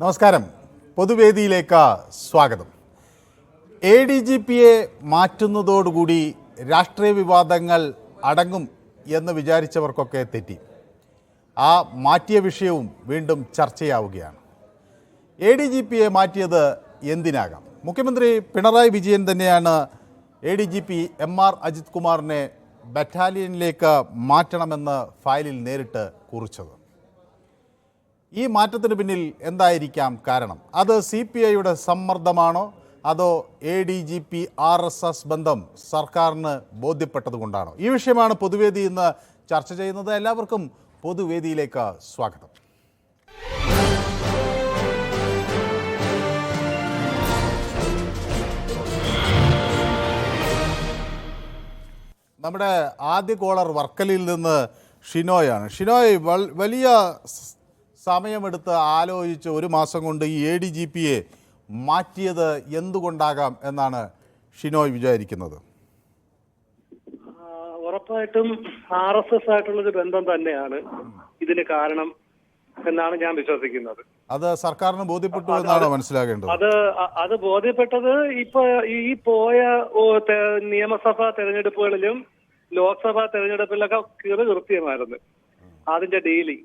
നമസ്കാരം. പൊതുവേദിയിലേക്ക് സ്വാഗതം. A D G പിയെ മാറ്റുന്നതോടുകൂടി രാഷ്ട്രീയ വിവാദങ്ങൾ അടങ്ങും എന്ന് വിചാരിച്ചവർക്കൊക്കെ തെറ്റി. ആ മാറ്റിയ വിഷയവും വീണ്ടും ചർച്ചയാവുകയാണ്. എ ഡി ജി പിയെ മാറ്റിയത് എന്തിനാകാം? മുഖ്യമന്ത്രി പിണറായി വിജയൻ തന്നെയാണ് A D G P M R Ajith കുമാറിനെ ബറ്റാലിയനിലേക്ക് മാറ്റണമെന്ന് ഫയലിൽ നേരിട്ട് കുറിച്ചത്. ഈ മാറ്റത്തിന് പിന്നിൽ എന്തായിരിക്കാം കാരണം? അത് സി പി ഐയുടെ സമ്മർദ്ദമാണോ? അതോ A D G P R S S ബന്ധം സർക്കാരിന് ബോധ്യപ്പെട്ടതുകൊണ്ടാണോ? ഈ വിഷയമാണ് പൊതുവേദി ഇന്ന് ചർച്ച ചെയ്യുന്നത്. എല്ലാവർക്കും പൊതുവേദിയിലേക്ക് സ്വാഗതം. നമ്മുടെ ആദ്യ കോളർ വർക്കലിൽ നിന്ന് ഷിനോയാണ്. ഷിനോയ് വലിയ സമയമെടുത്ത് ആലോചിച്ച് ഒരു മാസം കൊണ്ട് ഈ എ ഡി ജി പിയെ മാറ്റിയത് എന്തുകൊണ്ടാകാം എന്നാണ് ഷിനോയ് വിചാരിക്കുന്നത്? ഉറപ്പായിട്ടും ആർ എസ് എസ് ആയിട്ടുള്ളൊരു ബന്ധം തന്നെയാണ് ഇതിന് കാരണം എന്നാണ് ഞാൻ വിശ്വസിക്കുന്നത്. അത് സർക്കാരിന് ബോധ്യപ്പെട്ടു എന്നാണ് മനസ്സിലാക്കേണ്ടത് അത് അത് ബോധ്യപ്പെട്ടത് ഇപ്പൊ ഈ പോയ നിയമസഭാ തെരഞ്ഞെടുപ്പുകളിലും ലോക്സഭാ തെരഞ്ഞെടുപ്പിലൊക്കെ കിറു കൃത്യമായിരുന്നു അതിന്റെ ഡീലി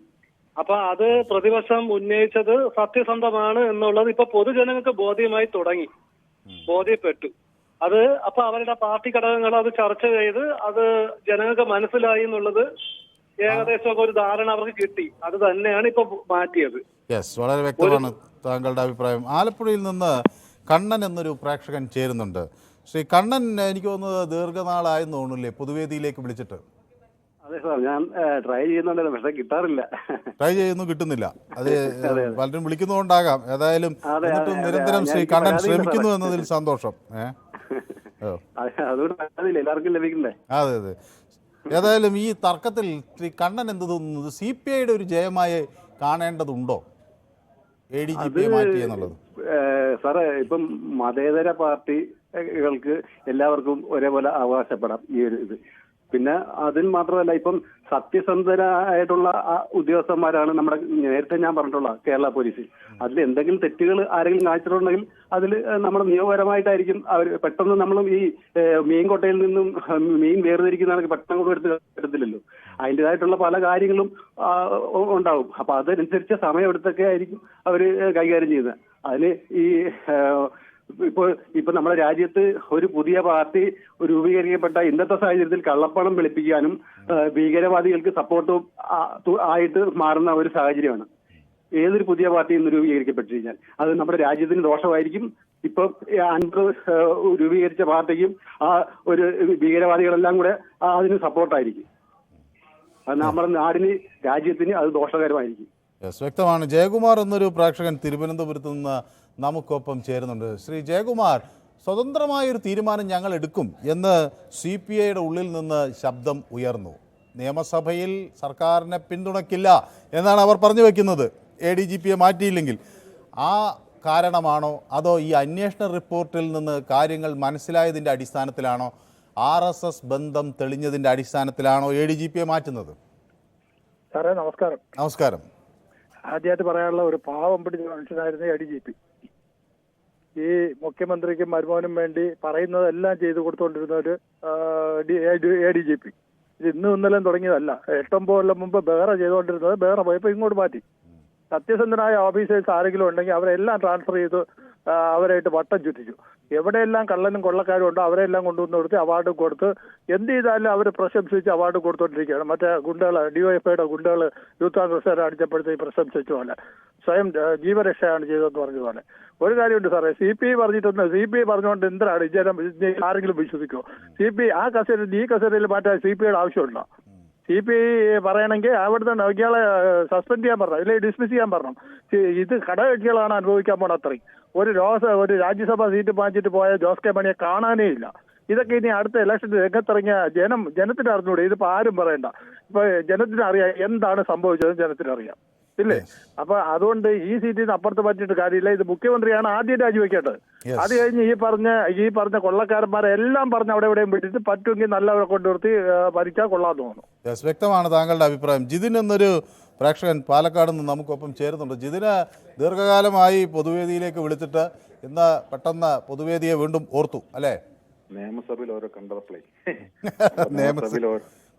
അപ്പൊ അത് പ്രതിപക്ഷം ഉന്നയിച്ചത് സത്യസന്ധമാണ് എന്നുള്ളത് ഇപ്പൊ പൊതുജനങ്ങൾക്ക് ബോധ്യമായി തുടങ്ങി. ബോധ്യപ്പെട്ടു. അത് അപ്പൊ അവരുടെ പാർട്ടി ഘടകങ്ങൾ അത് ചർച്ച ചെയ്ത് അത് ജനങ്ങൾക്ക് മനസ്സിലായി എന്നുള്ളത് ഏകദേശം ഒരു ധാരണ അവർക്ക് കിട്ടി. അത് തന്നെയാണ് ഇപ്പൊ മാറ്റിയത്. യെസ് വളരെ വ്യക്തമാണ് താങ്കളുടെ അഭിപ്രായം. ആലപ്പുഴയിൽ നിന്ന് കണ്ണൻ എന്നൊരു പ്രേക്ഷകൻ ചേരുന്നുണ്ട്. ശ്രീ കണ്ണൻ എനിക്ക് തോന്നുന്നത് ദീർഘനാളായെന്ന് തോന്നുന്നില്ലേ? പൊതുവേദിയിലേക്ക് വിളിച്ചിട്ട്. അതെ സാർ ഞാൻ ട്രൈ പക്ഷെ കിട്ടാറില്ല. ട്രൈ ചെയ്യുന്നു കിട്ടുന്നില്ല. അത് പലരും വിളിക്കുന്നതുകൊണ്ടാകാം. ഏതായാലും എന്നിട്ടും നിരന്തരം പരാതിയില്ല ശ്രമിക്കുന്നു എന്നതിൽ സന്തോഷം. അത് അതെ ഏതായാലും ഈ തർക്കത്തിൽ ശ്രീ കണ്ണൻ എന്ത് തോന്നുന്നത് സി പി ഐയുടെ ഒരു ജയമായി കാണേണ്ടതുണ്ടോ? എ ഡി ജി പിയെ മാറ്റി എന്നുള്ളത്. സാറേ ഇപ്പം മതേതര പാർട്ടികൾക്ക് എല്ലാവർക്കും ഒരേപോലെ അവകാശപ്പെടാം ഈ ഒരു ഇത്. പിന്നെ അതിൽ മാത്രമല്ല ഇപ്പം സത്യസന്ധരായിട്ടുള്ള ആ ഉദ്യോഗസ്ഥന്മാരാണ് നമ്മുടെ നേരത്തെ ഞാൻ പറഞ്ഞിട്ടുള്ള കേരള പോലീസിൽ. അതിൽ എന്തെങ്കിലും തെറ്റുകൾ ആരെങ്കിലും കാണിച്ചിട്ടുണ്ടെങ്കിൽ അതിൽ നമ്മൾ നിയമപരമായിട്ടായിരിക്കും അവർ പെട്ടെന്ന് നമ്മളും ഈ മീൻ കൊട്ടയിൽ നിന്നും മീൻ വേർതിരിക്കുന്നതാണെങ്കിൽ പെട്ടെന്ന് കൊണ്ട് എടുത്ത് പറ്റത്തില്ലല്ലോ അതിന്റെതായിട്ടുള്ള പല കാര്യങ്ങളും ഉണ്ടാവും. അപ്പൊ അതനുസരിച്ച് സമയമെടുത്തൊക്കെ ആയിരിക്കും അവർ കൈകാര്യം ചെയ്യുന്നത്. അതിന് ഈ ഏഹ്, ഇപ്പൊ നമ്മുടെ രാജ്യത്ത് ഒരു പുതിയ പാർട്ടി രൂപീകരിക്കപ്പെട്ട ഇന്നത്തെ സാഹചര്യത്തിൽ കള്ളപ്പണം വെളുപ്പിക്കാനും ഭീകരവാദികൾക്ക് സപ്പോർട്ട് ആയിട്ട് മാറുന്ന ഒരു സാഹചര്യമാണ്. ഏതൊരു പുതിയ പാർട്ടി ഇന്ന് രൂപീകരിക്കപ്പെട്ടു കഴിഞ്ഞാൽ അത് നമ്മുടെ രാജ്യത്തിന് ദോഷമായിരിക്കും. ഇപ്പൊ അൻപത് രൂപീകരിച്ച പാർട്ടിക്കും ആ ഒരു ഭീകരവാദികളെല്ലാം കൂടെ അതിന് സപ്പോർട്ടായിരിക്കും അത് നമ്മുടെ നാടിന് രാജ്യത്തിന് അത് ദോഷകരമായിരിക്കും. വ്യക്തമാണ്. ജയകുമാർ എന്നൊരു പ്രേക്ഷകൻ തിരുവനന്തപുരത്ത് നിന്ന് നമുക്കൊപ്പം ചേരുന്നുണ്ട്. ശ്രീ ജയകുമാർ സ്വതന്ത്രമായൊരു തീരുമാനം ഞങ്ങൾ എടുക്കും എന്ന് സി പി ഐയുടെ ഉള്ളിൽ നിന്ന് ശബ്ദം ഉയർന്നു. നിയമസഭയിൽ സർക്കാരിനെ പിന്തുണയ്ക്കില്ല എന്നാണ് അവർ പറഞ്ഞു വെക്കുന്നത്. എ ഡി ജി പിയെ മാറ്റിയില്ലെങ്കിൽ. ആ കാരണമാണോ അതോ ഈ അന്വേഷണ റിപ്പോർട്ടിൽ നിന്ന് കാര്യങ്ങൾ മനസ്സിലായതിന്റെ അടിസ്ഥാനത്തിലാണോ? ആർ എസ് എസ് ബന്ധം തെളിഞ്ഞതിന്റെ അടിസ്ഥാനത്തിലാണോ എ ഡി ജി പിയെ മാറ്റുന്നത്? സാറേ നമസ്കാരം. നമസ്കാരം. ആദ്യമായിട്ട് പറയാനുള്ള ഒരു പാവം പിടിച്ച മനുഷ്യനായിരുന്നു എ ഡി ജി പി ഈ മുഖ്യമന്ത്രിക്കും മരുമോനും വേണ്ടി പറയുന്നതെല്ലാം ചെയ്തു കൊടുത്തുകൊണ്ടിരുന്ന ഒരു എ ഡി ജി പി. ഇത് ഇന്നും ഇന്നലെയും തുടങ്ങിയതല്ല. എട്ടൊമ്പത് കൊല്ലം മുമ്പ് വേറെ ചെയ്തുകൊണ്ടിരുന്നത് വേറെ പോയപ്പോൾ ഇങ്ങോട്ട് മാറ്റി. സത്യസന്ധനായ ഓഫീസേഴ്സ് ആരെങ്കിലും ഉണ്ടെങ്കിൽ അവരെല്ലാം ട്രാൻസ്ഫർ ചെയ്ത് അവരായിട്ട് വട്ടം ചുറ്റിച്ചു. എവിടെയെല്ലാം കള്ളനും കൊള്ളക്കാരും ഉണ്ടോ അവരെല്ലാം കൊണ്ടുവന്ന് കൊടുത്ത് അവാർഡ് കൊടുത്ത് എന്ത് ചെയ്താലും അവർ പ്രശംസിച്ച് അവാർഡ് കൊടുത്തോണ്ടിരിക്കുകയാണ്. മറ്റേ ഗുണ്ടകൾ ഡിവൈഎഫ്ഐയുടെ ഗുണ്ടകൾ യൂത്ത് കോൺഗ്രസ്സുകാരെ അടിച്ചപ്പോഴത്തേക്ക് പ്രശംസിച്ച പോലെ. സ്വയം ജീവരക്ഷയാണ് ചെയ്തതെന്ന് പറഞ്ഞ പോലെ. ഒരു കാര്യമുണ്ട് സാറേ സി പി ഐ പറഞ്ഞിട്ടൊന്ന് സി പി ഐ പറഞ്ഞുകൊണ്ട് എന്തിനാണ് ജനം ആരെങ്കിലും വിശ്വസിക്കുമോ സി പി ഐ ആ കസേരയിൽ ഈ കസേരയിൽ മാറ്റാൻ സി പി ഐയുടെ ആവശ്യമുണ്ടോ? സി പി ഐ പറയണമെങ്കിൽ അവിടുത്തെ ഇയാളെ സസ്പെൻഡ് ചെയ്യാൻ പറഞ്ഞു. ഇല്ലെങ്കിൽ ഡിസ്മിസ് ചെയ്യാൻ പറഞ്ഞു. ഇത് ഘടകകക്ഷികളാണ് അനുഭവിക്കാൻ പോണ അത്രയും. ഒരു ലോസ് ഒരു രാജ്യസഭാ സീറ്റ് വാങ്ങിച്ചിട്ട് പോയ ജോസ് കെ മണിയെ കാണാനേ ഇല്ല. ഇതൊക്കെ ഇനി അടുത്ത ഇലക്ഷൻ രംഗത്തിറങ്ങിയ ജനം ജനത്തിന് അറിഞ്ഞൂടെ ഇതിപ്പോ ആരും പറയണ്ട. ഇപ്പൊ ജനത്തിന് അറിയാം എന്താണ് സംഭവിച്ചത് ജനത്തിന് അറിയാം ഇല്ലേ? അപ്പൊ അതുകൊണ്ട് ഈ സീറ്റിൽ നിന്ന് അപ്പുറത്ത് പറ്റിയിട്ട് കാര്യമില്ല. ഇത് മുഖ്യമന്ത്രിയാണ് ആദ്യം രാജിവെക്കേണ്ടത്. അത് കഴിഞ്ഞ് ഈ പറഞ്ഞ ഈ പറഞ്ഞ കൊള്ളക്കാരന്മാരെ എല്ലാം പറഞ്ഞ് അവിടെ എവിടെയും വിട്ടിട്ട് പറ്റുമെങ്കിൽ നല്ലവരെ കൊണ്ടുവരുത്തി ഭരിച്ചാൽ കൊള്ളാന്ന് തോന്നുന്നു. വ്യക്തമാണ് താങ്കളുടെ അഭിപ്രായം. ജിതിൻ എന്നൊരു പ്രേക്ഷകൻ പാലക്കാട് നിന്ന് നമുക്കൊപ്പം ചേരുന്നുണ്ട്. ജിതിന് ദീർഘകാലമായി പൊതുവേദിയിലേക്ക് വിളിച്ചിട്ട് ഇന്ന് പെട്ടെന്ന് പൊതുവേദിയെ വീണ്ടും ഓർത്തു അല്ലേ? നിയമസഭയിൽ ഓരോ കണ്ടതപ്ലേ നിയമസഭയിൽ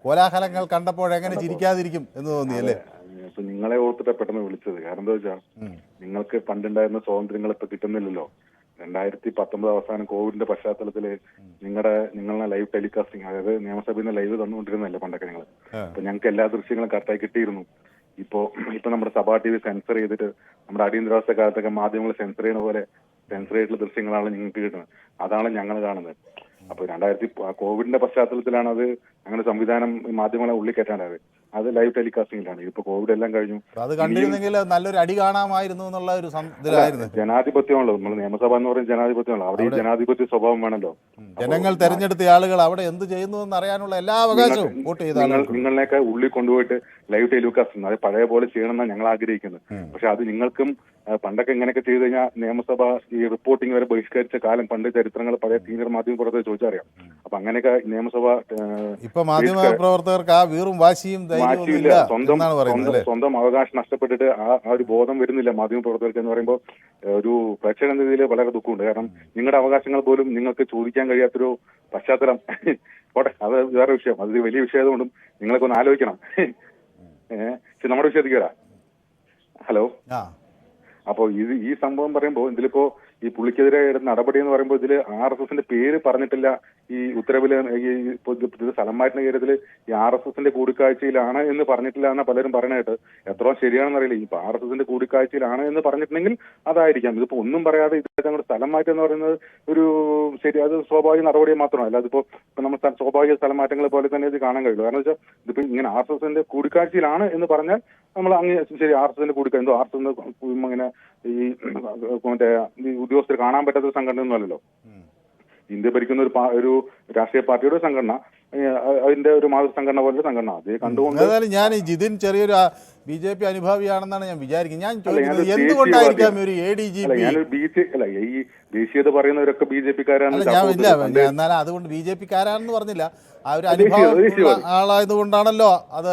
കോലാഹലങ്ങൾ കണ്ടപ്പോൾ. എങ്ങനെ ചിരിക്കാതിരിക്കും എന്ന് തോന്നി അല്ലേ? ഇപ്പൊ നിങ്ങളെ ഓർത്തിട്ടാ പെട്ടെന്ന് വിളിച്ചത്. കാരണം എന്താ വെച്ചാ നിങ്ങൾക്ക് പണ്ടുണ്ടായിരുന്ന സ്വാതന്ത്ര്യങ്ങൾ ഇപ്പൊ കിട്ടുന്നില്ലല്ലോ. രണ്ടായിരത്തി പത്തൊമ്പത് അവസാനം കോവിഡിന്റെ പശ്ചാത്തലത്തിൽ നിങ്ങളുടെ നിങ്ങളെ ലൈവ് ടെലികാസ്റ്റിംഗ് അതായത് നിയമസഭയിൽ നിന്ന് ലൈവ് തന്നുകൊണ്ടിരുന്നല്ലേ പണ്ടൊക്കെ നിങ്ങൾ അപ്പൊ ഞങ്ങൾക്ക് എല്ലാ ദൃശ്യങ്ങളും കറക്റ്റായി കിട്ടിയിരുന്നു. ഇപ്പോ ഇപ്പൊ നമ്മുടെ സഭാ ടി വി സെൻസർ ചെയ്തിട്ട് നമ്മുടെ അടിയന്തരാവസ്ഥ കാലത്തൊക്കെ മാധ്യമങ്ങൾ സെൻസർ ചെയ്യുന്ന പോലെ സെൻസർ ചെയ്തിട്ടുള്ള ദൃശ്യങ്ങളാണ് നിങ്ങൾക്ക് കിട്ടുന്നത്. അതാണ് ഞങ്ങൾ കാണുന്നത്. അപ്പൊ രണ്ടായിരത്തി കോവിഡിന്റെ പശ്ചാത്തലത്തിലാണ് അത് അങ്ങനെ സംവിധാനം മാധ്യമങ്ങളെ ഉള്ളിൽ കയറ്റാണ്ടായത് അത് ലൈവ് ടെലികാസ്റ്റിംഗിലാണ് ഇപ്പൊ കോവിഡ് എല്ലാം കഴിഞ്ഞു. അത് കണ്ടിരുന്നെങ്കിൽ നല്ലൊരു അടി കാണാമായിരുന്നു എന്നുള്ള ഒരു ജനാധിപത്യമാണല്ലോ. നമ്മൾ നിയമസഭ എന്ന് പറയുന്നത് ജനാധിപത്യമാണല്ലോ. അവിടെ ജനാധിപത്യ സ്വഭാവം വേണല്ലോ ജനങ്ങൾ തെരഞ്ഞെടുത്ത ആളുകൾ അവിടെ എന്ത് ചെയ്യുന്നു എന്ന് അറിയാനുള്ള എല്ലാ അവകാശവും വോട്ട് ചെയ്ത നിങ്ങളിലേക്ക് ഉള്ളിൽ കൊണ്ടുപോയിട്ട് ലൈവ് ടെലികാസ്റ്റ് അത് പഴയ പോലെ ചെയ്യണമെന്നാണ് ഞങ്ങൾ ആഗ്രഹിക്കുന്നത്. പക്ഷെ അത് നിങ്ങൾക്കും പണ്ടൊക്കെ ഇങ്ങനെയൊക്കെ ചെയ്തു കഴിഞ്ഞാൽ നിയമസഭ ഈ റിപ്പോർട്ടിംഗ് വരെ ബഹിഷ്കരിച്ച കാലം പണ്ട് ചരിത്രങ്ങൾ പഴയ സീനിയർ മാധ്യമ പുറത്ത് ചോദിച്ചറിയാം അപ്പൊ അങ്ങനെയൊക്കെ നിയമസഭ ഇപ്പൊ മാധ്യമ പ്രവർത്തകർക്ക് ആ വീറും വാശിയും സ്വന്തം സ്വന്തം- അവകാശം നഷ്ടപ്പെട്ടിട്ട് ആ ഒരു ബോധം വരുന്നില്ല മാധ്യമ പ്രവർത്തകർക്ക് എന്ന് പറയുമ്പോൾ ഒരു പ്രേക്ഷക എന്ന രീതിയിൽ വളരെ ദുഃഖമുണ്ട്. കാരണം നിങ്ങളുടെ അവകാശങ്ങൾ പോലും നിങ്ങൾക്ക് ചോദിക്കാൻ കഴിയാത്തൊരു പശ്ചാത്തലം. പോട്ടെ അത് വേറെ വിഷയം. അത് വലിയ വിഷയമായതുകൊണ്ടും നിങ്ങളൊക്കെ ഒന്ന് ആലോചിക്കണം. ഏഹ് നമ്മുടെ വിഷയത്തിൽ ഹലോ. അപ്പോ ഇത് ഈ സംഭവം പറയുമ്പോൾ ഇതിലിപ്പോ ഈ പുള്ളിക്കെതിരെ നടപടി എന്ന് പറയുമ്പോൾ ഇതിൽ ആർ എസ് എസിന്റെ പേര് പറഞ്ഞിട്ടില്ല. ഈ ഉത്തരവിൽ ഈ സ്ഥലം മാറ്റുന്ന കാര്യത്തിൽ ഈ ആർ എസ് എസിന്റെ കൂടിക്കാഴ്ചയിലാണ് എന്ന് പറഞ്ഞിട്ടില്ല എന്നാ പലരും പറയണായിട്ട് എത്രയും ശരിയാണെന്ന് അറിയില്ല. ഇപ്പൊ ആർ എസ് എസിന്റെ കൂടിക്കാഴ്ചയിലാണ് എന്ന് പറഞ്ഞിട്ടുണ്ടെങ്കിൽ അതായിരിക്കാം. ഇതിപ്പോ ഒന്നും പറയാതെ ഇദ്ദേഹത്തെ അങ്ങോട്ട് സ്ഥലം മാറ്റം എന്ന് പറയുന്നത് ഒരു ശരി അത് സ്വാഭാവിക നടപടി മാത്രമല്ല ഇപ്പൊ നമ്മൾ സ്വാഭാവിക സ്ഥലം മാറ്റങ്ങൾ പോലെ തന്നെ ഇത് കാണാൻ കഴിയുള്ളൂ കാരണം വെച്ചാൽ ഇതിപ്പോ ഇങ്ങനെ ആർ എസ് എസിന്റെ കൂടിക്കാഴ്ചയിലാണ് എന്ന് പറഞ്ഞാൽ നമ്മൾ അങ്ങ് ശരി ആർ എസ് എസിന്റെ കൂടിക്കാഴ്ച എന്തോ ആർ എസ് എസ് ഇങ്ങനെ ഈ മറ്റേ ഈ ഉദ്യോഗസ്ഥർ കാണാൻ പറ്റാത്ത ഒരു സംഘടന ഒന്നുമല്ലല്ലോ ഇന്ത്യ ഭരിക്കുന്ന ഒരു ഒരു രാഷ്ട്രീയ പാർട്ടിയുടെ സംഘടന അതിന്റെ ഒരു മാതൃ സംഘടന പോലെ സംഘടന. അത് കണ്ടുകൊണ്ട് ഞാൻ ജിതിൻ ചെറിയൊരു ബി ജെ പി അനുഭാവിയാണെന്നാണ് ഞാൻ വിചാരിക്കുന്നത്. ഞാൻ ചോദിക്കുന്നത് എന്തുകൊണ്ടായിരിക്കാം ഒരു എ ഡി ജി പി ഈ ദേശീയത പറയുന്നവരൊക്കെ ബി ജെ പിക്കാരാണ് ഞാൻ ഇല്ല എന്നാലും അതുകൊണ്ട് ബി ജെ പി കാരാണെന്ന് പറഞ്ഞില്ല. ആ ഒരു അനുഭവം ആളായതുകൊണ്ടാണല്ലോ അത്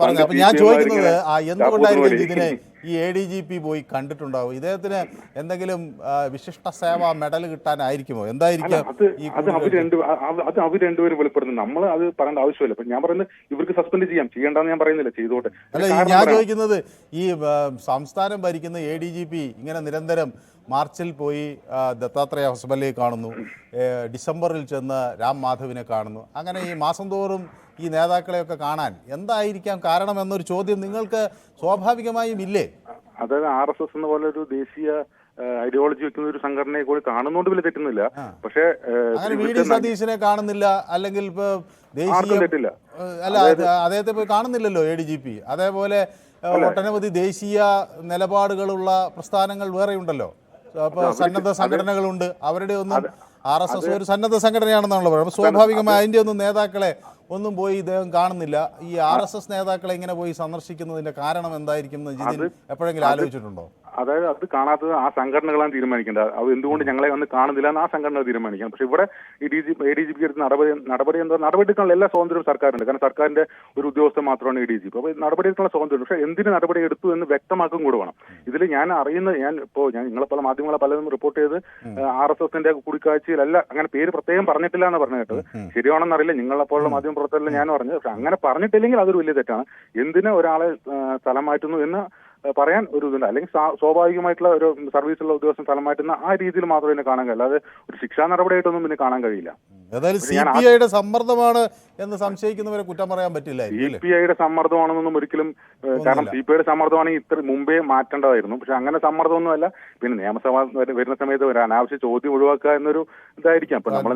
പറഞ്ഞത്. അപ്പൊ ഞാൻ ചോദിക്കുന്നത് ആ എന്തുകൊണ്ടായിരിക്കും ഇതിനെ ഈ എ ഡി ജി പി പോയി കണ്ടിട്ടുണ്ടാവും ഇദ്ദേഹത്തിന് എന്തെങ്കിലും വിശിഷ്ട സേവാ മെഡൽ കിട്ടാനായിരിക്കുമോ? എന്തായിരിക്കും അത് അവർ രണ്ട് അത് അവർ രണ്ടുപേരും വെളിപ്പെടുത്തുന്നു. നമ്മൾ അത് പറയേണ്ട ആവശ്യമില്ല. ഞാൻ പറയുന്നത് ഇവർക്ക് സസ്പെൻഡ് ചെയ്യാം. ചെയ്യേണ്ടെന്ന് ഞാൻ പറയുന്നില്ല. ചെയ്തോട്ടെ. അല്ല ഞാൻ. ചോദിക്കുന്നത് ഈ സംസ്ഥാനം ഭരിക്കുന്ന എ ഡി ജി പി ഇങ്ങനെ നിരന്തരം മാർച്ചിൽ പോയി ദത്താത്രേയ ഹോസ്പിറ്റലിൽ കാണുന്നു. ഡിസംബറിൽ ചെന്ന് രാം മാധവിനെ കാണുന്നു. അങ്ങനെ ഈ മാസം തോറും ഈ നേതാക്കളെയൊക്കെ കാണാൻ എന്തായിരിക്കാം കാരണം എന്നൊരു ചോദ്യം നിങ്ങൾക്ക് സ്വാഭാവികമായും ഇല്ലേ? അതായത് ആർ എസ് എസ് എന്ന പോലെ ഒരു ദേശീയ ഐഡിയോളജി വെക്കുന്ന ഒരു സംഘടനയെ കൂടി കാണുന്നോണ്ട് വലിയ തെറ്റുന്നില്ല പക്ഷേ വി ഡി സതീശനെ കാണുന്നില്ല അല്ലെങ്കിൽ തെറ്റില്ല. അല്ല അദ്ദേഹത്തെ പോയി കാണുന്നില്ലല്ലോ എ ഡി ജി പി അതേപോലെ ഒട്ടനവധി ദേശീയ നിലപാടുകളുള്ള പ്രസ്ഥാനങ്ങൾ വേറെയുണ്ടല്ലോ അപ്പൊ സന്നദ്ധ സംഘടനകളുണ്ട്. അവരുടെ ഒന്നും ആർ എസ് എസ് ഒരു സന്നദ്ധ സംഘടനയാണെന്നാണല്ലോ പറയുന്നത്. സ്വാഭാവികമായി അതിന്റെ ഒന്നും നേതാക്കളെ ഒന്നും പോയി ഇദ്ദേഹം കാണുന്നില്ല. ഈ ആർ എസ് എസ് നേതാക്കളെ ഇങ്ങനെ പോയി സന്ദർശിക്കുന്നതിന്റെ കാരണം എന്തായിരിക്കും എന്ന് ജിതിൻ എപ്പോഴെങ്കിലും ആലോചിച്ചിട്ടുണ്ടോ? അതായത് അത് കാണാത്തത് ആ സംഘടനകളാണ് തീരുമാനിക്കേണ്ടത്. അത് എന്തുകൊണ്ട് ഞങ്ങളെ വന്ന് കാണുന്നില്ല എന്ന് ആ സംഘടന തീരുമാനിക്കണം. പക്ഷെ ഇവിടെ ഈ D G A D G P എടുത്ത നടപടി നടപടി എന്താ നടപടി എടുക്കാനുള്ള എല്ലാ സ്വാതന്ത്ര്യവും സർക്കാരുണ്ട് കാരണം സർക്കാരിന്റെ ഒരു ഉദ്യോഗസ്ഥൻ മാത്രമാണ് എ ഡി ജി പി. അപ്പോൾ നടപടിയെടുക്കാനുള്ള സ്വാതന്ത്ര്യം പക്ഷേ എന്തിന് നടപടി എടുത്തു എന്ന് വ്യക്തമാക്കും കൂടെ വേണം. ഇതിൽ ഞാൻ അറിയുന്നത് ഞാൻ ഇപ്പോൾ ഞാൻ നിങ്ങളെ പല മാധ്യമങ്ങളെ പലതും റിപ്പോർട്ട് ചെയ്ത് ആർ എസ് എസിന്റെ കൂടിക്കാഴ്ചയിലല്ല അങ്ങനെ പേര് പ്രത്യേകം പറഞ്ഞിട്ടില്ല എന്ന് പറഞ്ഞു കേട്ടത്. ശരിയാണെന്ന് അറിയില്ല. നിങ്ങളെ പോലുള്ള മാധ്യമ പ്രവർത്തകരിൽ ഞാൻ പറഞ്ഞു പക്ഷെ അങ്ങനെ പറഞ്ഞിട്ടില്ലെങ്കിൽ അതൊരു വലിയ തെറ്റാണ്. എന്തിനാ ഒരാളെ സ്ഥലം മാറ്റുന്നു എന്ന് പറയാൻ ഒരു ഇതില്ല അല്ലെങ്കിൽ സ്വാഭാവികമായിട്ടുള്ള ഒരു സർവീസുള്ള ഉദ്യോഗസ്ഥൻ സ്ഥലം മാറ്റുന്ന ആ രീതിയിൽ മാത്രമേ ഇതിനെ കാണാൻ കഴിയില്ല അല്ലാതെ ഒരു ശിക്ഷാ നടപടിയായിട്ടൊന്നും പിന്നെ കാണാൻ കഴിയില്ല. ഏതായാലും സി പി ഐയുടെ സമ്മർദ്ദമാണ് എന്ന് സംശയിക്കുന്നവരെ കുറ്റം പറയാൻ പറ്റില്ല സി പി ഐയുടെ സമ്മർദ്ദമാണെന്നൊന്നും ഒരിക്കലും കാരണം സി പി ഐയുടെ സമ്മർദ്ദമാണെങ്കിൽ ഇത്ര മുമ്പേ മാറ്റേണ്ടതായിരുന്നു. പക്ഷെ അങ്ങനെ സമ്മർദ്ദമൊന്നുമല്ല. പിന്നെ നിയമസഭ വരുന്ന സമയത്ത് ഒരു അനാവശ്യ ചോദ്യം ഒഴിവാക്കുക എന്നൊരു ഇതായിരിക്കാം. അപ്പൊ നമ്മൾ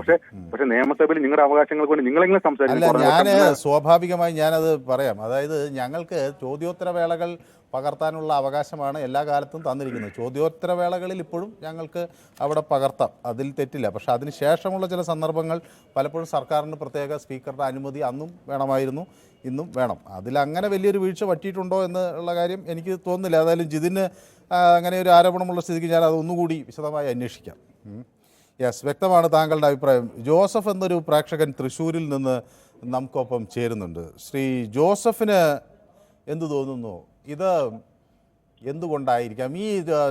പക്ഷെ പക്ഷെ നിയമസഭയിൽ നിങ്ങളുടെ അവകാശങ്ങൾക്ക് വേണ്ടി നിങ്ങളെങ്ങനെ സംസാരിക്കും. ഞാൻ സ്വാഭാവികമായി ഞാനത് പറയാം. അതായത് ഞങ്ങൾക്ക് ചോദ്യോത്തര വേളകൾ പകർത്താനുള്ള അവകാശമാണ് എല്ലാ കാലത്തും തന്നിരിക്കുന്നത്. ചോദ്യോത്തര വേളകളിൽ ഇപ്പോഴും ഞങ്ങൾക്ക് അവിടെ പകർത്താം. അതിൽ തെറ്റില്ല. പക്ഷേ അതിന് ശേഷമുള്ള ചില സന്ദർഭങ്ങൾ പലപ്പോഴും സർക്കാരിന് പ്രത്യേക സ്പീക്കറുടെ അനുമതി അന്നും വേണമായിരുന്നു ഇന്നും വേണം. അതിലങ്ങനെ വലിയൊരു വീഴ്ച പറ്റിയിട്ടുണ്ടോ എന്നുള്ള കാര്യം എനിക്ക് തോന്നുന്നില്ല. ഏതായാലും ജിതിന് അങ്ങനെ ഒരു ആരോപണമുള്ള സ്ഥിതിക്ക് ഞാൻ അത് ഒന്നുകൂടി വിശദമായി അന്വേഷിക്കാം. യെസ് വ്യക്തമാണ് താങ്കളുടെ അഭിപ്രായം. ജോസഫ് എന്നൊരു പ്രേക്ഷകൻ തൃശ്ശൂരിൽ നിന്ന് നമുക്കൊപ്പം ചേരുന്നുണ്ട്. ശ്രീ ജോസഫിന് എന്തു തോന്നുന്നു? ഇത് എന്തുകൊണ്ടായിരിക്കാം? ഈ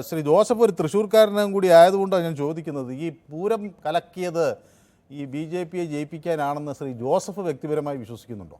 ശ്രീ ജോസഫ് ഒരു തൃശ്ശൂർക്കാരനും കൂടി ആയതുകൊണ്ടാണ് ഞാൻ ചോദിക്കുന്നത്. ഈ പൂരം കലക്കിയത് ഈ ബി ജെ പിയെ ജയിപ്പിക്കാനാണെന്ന് ശ്രീ ജോസഫ് വ്യക്തിപരമായി വിശ്വസിക്കുന്നുണ്ടോ?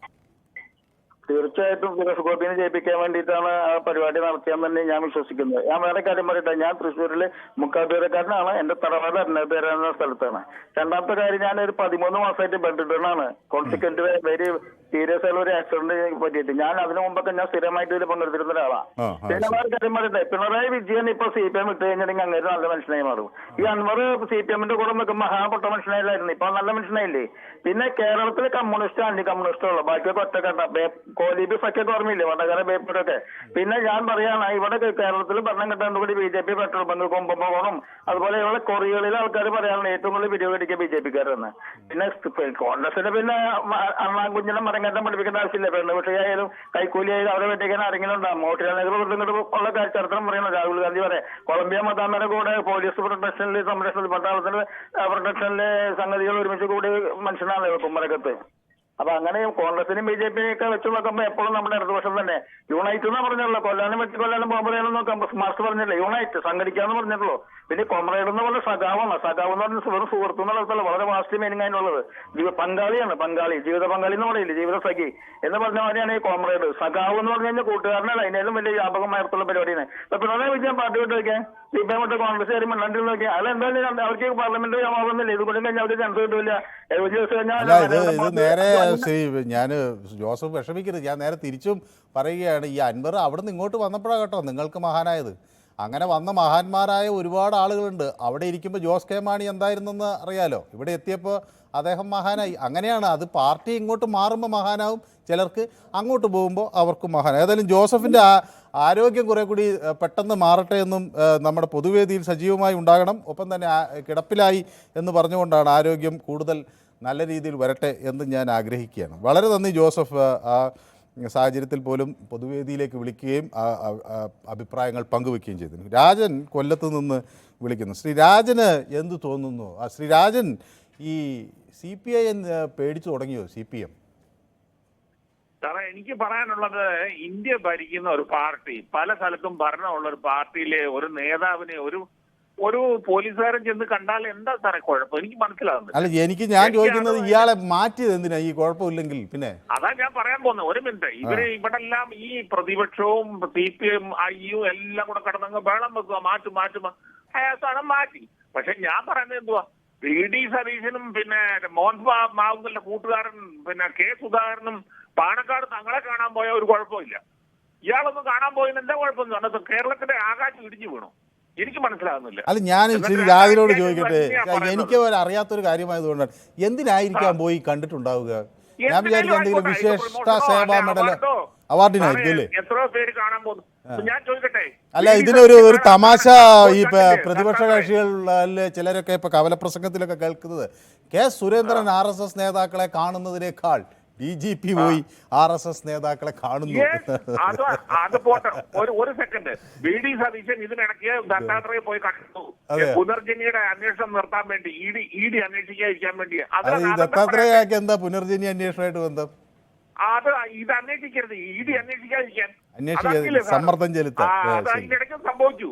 തീർച്ചയായിട്ടും സുരേഷ് ഗോപിനെ ജയിപ്പിക്കാൻ വേണ്ടിയിട്ടാണ് ആ പരിപാടി നടത്തിയെന്ന് തന്നെ ഞാൻ വിശ്വസിക്കുന്നത് ഞാൻ വേറെ കാര്യം പറയട്ടെ ഞാൻ തൃശ്ശൂരിലെ മുക്കാത്തൂരക്കാരനാണ് എന്റെ തറവാട് അരുണപേര എന്ന സ്ഥലത്താണ്. രണ്ടാമത്തെ കാര്യം ഞാൻ ഒരു പതിമൂന്ന് മാസമായിട്ട് ബെഡിഡാണ് കോൺസിക്വന്റ് വെരി സീരിയസ് ആയിട്ടുള്ള ഒരു ആക്സിഡന്റ് പറ്റിയിട്ട്. ഞാൻ അതിനു മുമ്പൊക്കെ ഞാൻ സ്ഥിരമായിട്ട് ഇതിൽ പങ്കെടുത്തിരുന്ന ഒരാളാണ് പിന്നെ വേറെ കാര്യം പറയട്ടെ പിണറായി വിജയൻ ഇപ്പൊ സി പി എം ഇട്ട് കഴിഞ്ഞിട്ടുണ്ടെങ്കിൽ അങ്ങനെ നല്ല മനുഷ്യനായി മാറും. ഈ അൻവർ സി പി എമ്മിന്റെ കൂടെ നിൽക്കുമ്പോൾ മഹാപൊട്ട മനുഷ്യനായില്ലായിരുന്നു. ഇപ്പൊ നല്ല മനുഷ്യനായില്ലേ? പിന്നെ കേരളത്തിലെ കമ്മ്യൂണിസ്റ്റ് ആന്റി കമ്മ്യൂണിസ്റ്റ് ഉള്ളു ബാക്കിയൊക്കെ ഒറ്റക്കെട്ട. കോലീബി ഓർമ്മയില്ലേ? വടകര ബേപ്പൂരൊക്കെ പിന്നെ ഞാൻ പറയാണ് ഇവിടെ കേരളത്തിൽ ഭരണം കിട്ടാൻ കൂടി B J P petrol bunk കുമ്പകോണം അതുപോലെ ഇവിടെ കൊറിയകളിലെ ആൾക്കാർ പറയാനുള്ള ഏറ്റവും കൂടുതൽ വീഡിയോ അടിക്കുക ബി ജെ പിക്കാരെന്ന്. പിന്നെ കോൺഗ്രസിന് പിന്നെ അണ്ണാൻകുഞ്ഞിനെ മടങ്ങാറ്റം പഠിപ്പിക്കേണ്ട ആവശ്യമില്ല. പെണ്ണുകുട്ടിയായാലും കൈക്കൂലിയായാലും അവരെ വെട്ടിക്കാൻ ആരെങ്കിലും മോട്ടിലാൽ നെഹ്റു ഇങ്ങോട്ട് ഉള്ള ചരിത്രം പറയണം രാഹുൽ ഗാന്ധി പറയാം. കൊളംബിയ മതാമയുടെ കൂടെ പോലീസ് പ്രൊട്ടക്ഷനിൽ സംരക്ഷണത്തിൽ പട്ടാളത്തിന്റെ പ്രൊട്ടക്ഷനിലെ സംഗതികൾ ഒരുമിച്ച് കൂടി മനുഷ്യനാണ് കുമ്മരകത്ത്. അപ്പൊ അങ്ങനെ കോൺഗ്രസിനും ബി ജെ പിയും ഒക്കെ വെച്ച് നോക്കുമ്പോൾ എപ്പോഴും നമ്മുടെ ഇടതുപക്ഷം തന്നെ. യുണൈറ്റ് എന്ന് പറഞ്ഞല്ലോ കൊല്ലാനും വെച്ച് കൊല്ലാനും പോകുമ്പോഴേ നോക്കാം. മാർക്സ് പറഞ്ഞില്ലേ? യുണൈറ്റ് സംഘടിക്കാന്ന് പറഞ്ഞിട്ടുള്ളൂ. പിന്നെ കോമ്രേഡ് എന്ന് പറഞ്ഞ സഖാവാണ് സഖാവ് എന്ന് പറഞ്ഞ വെറും സുഹൃത്തു എന്നുള്ള അർത്ഥമല്ല വളരെ വാസ്റ്റ് മീനിങ് അതിനുള്ളത്. ജീവ പങ്കാളിയാണ്. പങ്കാളി. ജീവിത പങ്കാളി എന്ന് പറയില്ലേ? ജീവിത സഖി എന്ന് പറഞ്ഞ മാതിരിയാണ് ഈ കോമ്രേഡ് സഖാവ് എന്ന് പറഞ്ഞു കഴിഞ്ഞാൽ കൂട്ടുകാരനല്ല. അതിനേലും വലിയ വ്യാപകമായിട്ടുള്ള പരിപാടിയാണ്. ഇപ്പൊ പിണറായി വിജയൻ പാർട്ടി വിട്ട് വെക്കാൻ സി പി വിട്ട് കോൺഗ്രസ് കാര്യം മണ്ണാണ്ടിൽ നോക്കിയാൽ അല്ല എന്തായാലും അവർക്ക് പാർലമെന്റ് ആവുന്നില്ല ഇത് കൊണ്ടും കഴിഞ്ഞാൽ അവർക്ക് ചാൻസ് കിട്ടില്ല ഏഴ് ദിവസം കഴിഞ്ഞാൽ ശ്രീ ഞാൻ ജോസഫ് വിഷമിക്കരുത്. ഞാൻ നേരെ തിരിച്ചും പറയുകയാണ് ഈ അൻവർ അവിടെ നിന്ന് ഇങ്ങോട്ട് വന്നപ്പോഴാണ് കേട്ടോ നിങ്ങൾക്ക് മഹാനായത്. അങ്ങനെ വന്ന മഹാന്മാരായ ഒരുപാട് ആളുകളുണ്ട്. അവിടെ ഇരിക്കുമ്പോൾ ജോസ് കെ മാണി എന്തായിരുന്നെന്ന് അറിയാലോ? ഇവിടെ എത്തിയപ്പോൾ അദ്ദേഹം മഹാനായി. അങ്ങനെയാണ് അത് പാർട്ടി ഇങ്ങോട്ട് മാറുമ്പോൾ മഹാനാവും. ചിലർക്ക് അങ്ങോട്ട് പോകുമ്പോൾ അവർക്കും മഹാനായി. ഏതായാലും ജോസഫിന്റെ ആ ആരോഗ്യം കുറെ കൂടി പെട്ടെന്ന് മാറട്ടെ എന്നും നമ്മുടെ പൊതുവേദിയിൽ സജീവമായി ഉണ്ടാകണം. ഒപ്പം തന്നെ കിടപ്പിലായി എന്ന് പറഞ്ഞുകൊണ്ടാണ് ആരോഗ്യം കൂടുതൽ നല്ല രീതിയിൽ വരട്ടെ എന്ന് ഞാൻ ആഗ്രഹിക്കുകയാണ്. വളരെ നന്ദി ജോസഫ്. ആ സാഹചര്യത്തിൽ പോലും പൊതുവേദിയിലേക്ക് വിളിക്കുകയും അഭിപ്രായങ്ങൾ പങ്കുവെക്കുകയും ചെയ്തു രാജൻ കൊല്ലത്ത് നിന്ന് വിളിക്കുന്നു. ശ്രീ രാജന് എന്ത് തോന്നുന്നു? ആ ശ്രീ രാജൻ ഈ സി പി ഐ പേടിച്ചു തുടങ്ങിയോ സി പി എം? സാറേ എനിക്ക് പറയാനുള്ളത് ഇന്ത്യ ഭരിക്കുന്ന ഒരു പാർട്ടി പല സ്ഥലത്തും ഭരണമുള്ള ഒരു പാർട്ടിയിലെ ഒരു നേതാവിനെ ഒരു ഒരു പോലീസുകാരൻ ചെന്ന് കണ്ടാൽ എന്താ സാറേ കുഴപ്പം? എനിക്ക് മനസ്സിലാകുന്നില്ല അല്ല എനിക്ക് ഞാൻ ചോദിക്കുന്നത് ഇയാളെ മാറ്റിയത് എന്തിനാ? ഈ കുഴപ്പമില്ലെങ്കിൽ പിന്നെ. അതാ ഞാൻ പറയാൻ പോകുന്നത് ഒരു മിനിറ്റ്. ഇവർ ഇവിടെല്ലാം ഈ പ്രതിപക്ഷവും സി പി എം ഐയും എല്ലാം കൂടെ കടന്നങ്ങ് വേളം വെക്കുക മാറ്റും മാറ്റും. സാധനം മാറ്റി. പക്ഷെ ഞാൻ പറയുന്നത് എന്തുവാ? വി ഡി സതീശനും പിന്നെ മോഹൻ മാവുങ്കലിന്റെ കൂട്ടുകാരൻ പിന്നെ കെ സുധാകരനും പാണക്കാട് തങ്ങളെ കാണാൻ പോയ ഒരു കുഴപ്പമില്ല. ഇയാളൊന്നും കാണാൻ പോയതിന് എന്താ കുഴപ്പമൊന്നും പറഞ്ഞത് കേരളത്തിന്റെ ആകാശം ഇടിഞ്ഞു വീണു. എനിക്ക് മനസ്സിലാകുന്നില്ല. അല്ല ഞാൻ ശരി രാഹുലോട് ചോദിക്കട്ടെ. എനിക്ക് അറിയാത്തൊരു കാര്യമായതുകൊണ്ടാണ് എന്തിനായിരിക്കാം പോയി കണ്ടിട്ടുണ്ടാവുക? ഞാൻ വിചാരിക്കാം എന്തെങ്കിലും വിശേഷ സേവാ മെഡൽ അവാർഡിനായിരിക്കും അല്ലേ? എത്രയോ പേര് കാണാൻ പോകുന്നു. ഞാൻ ചോദിക്കട്ടെ. അല്ല ഇതിനൊരു ഒരു തമാശ ഈ പ്രതിപക്ഷ കക്ഷികളിലെ ചിലരൊക്കെ ഇപ്പൊ കവലപ്രസംഗത്തിലൊക്കെ കേൾക്കുന്നത്. K Surendran R S S നേതാക്കളെ കാണുന്നതിനേക്കാൾ ഡി ജി പി പോയി ആർ എസ് എസ് നേതാക്കളെ കാണുന്നു. അത് പോട്ടെ. ഒരു ഒരു സെക്കൻഡ് ബി ഡി സതീശൻ ഇതിനിടയ്ക്ക് ദത്താത്രയെ പോയി കണ്ടു. പുനർജനിയുടെ അന്വേഷണം നിർത്താൻ വേണ്ടി ഇ ഡി ഇ ഡി അന്വേഷിക്കാതിരിക്കാൻ വേണ്ടി. ദത്താത്രേയക്ക് എന്താ പുനർജനി അന്വേഷണമായിട്ട് ബന്ധം? അത് ഇത് അന്വേഷിക്കരുത്. ഇ ഡി അന്വേഷിക്കാതിരിക്കാൻ. സാർ? സമ്മർദ്ദം ചെലുത്താൻ. അതിനിടയ്ക്ക് സംഭവിച്ചു.